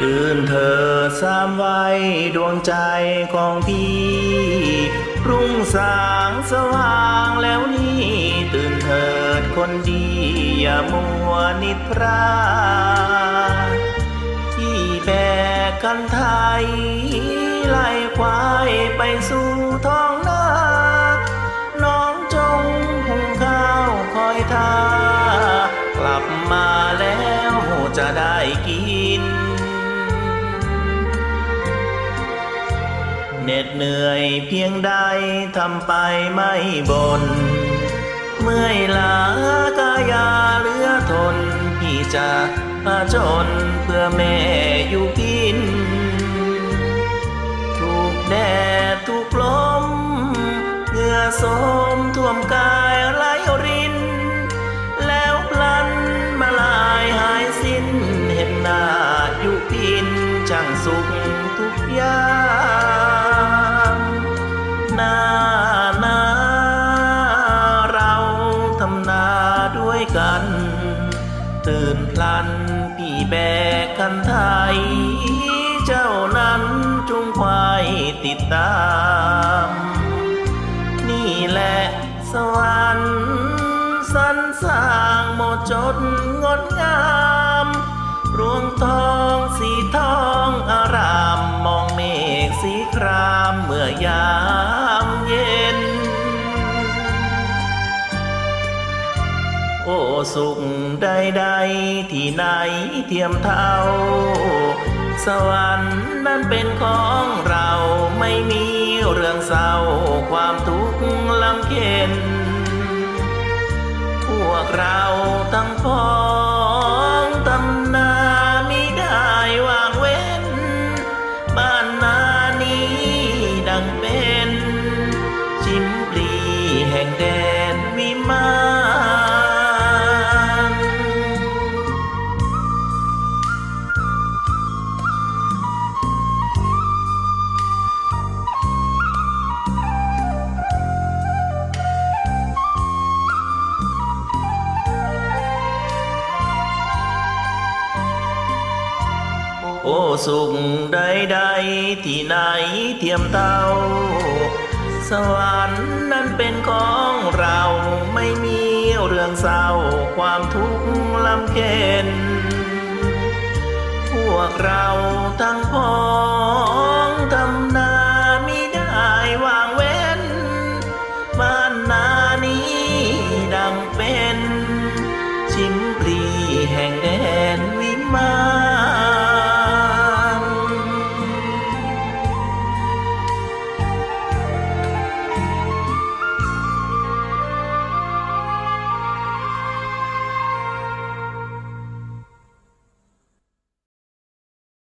ตื่นเธอสามวัยดวงใจของพี่ รุ่งสางสว่างแล้วนี่ ตื่นเถิดคนดี อย่ามัวนิทราที่แบกกันไทย ไล่ควายไปสู่ท้องนา น้องจงหุงข้าวคอยทากลับมาแล้วจะได้กิน เหน็ดเหนื่อยเพียงใดทำไปไม่บนเมื่อยล้ากายาเหลือทน พี่จะมาจนเพื่อแม่อยู่กิน ถูกแดดถูกลมเหงื่อโสมท่วมกายไหลริน แล้วพลันมาลายหายสิ้น เห็นหน้าอยู่พินช่างสุขทุกอย่า ตื่นพลันพี่แบกกันไทย เจ้านั้นจุงควายติดตาม นี่แหละสวรรค์สรรสร้างหมดจดงดงาม รวงทองสีทองอารามมองเมฆสีครามเมื่อยามเย็น โอ้สุขใดๆที่ไหนเทียมเท่า สวรรค์นั้นเป็นของเราไม่มีเรื่องเศร้าความทุกข์ลำเค็นพวกเราทั้งพ้องตำนามิได้วางเว้น บ้านนานี้ดังเป็น สุขใดๆที่ไหนเทียมเท่า สวรรค์นั้นเป็นของเราไม่มีเรื่องเศร้าความทุกข์ลำเค็นพวกเราทั้งพ้อง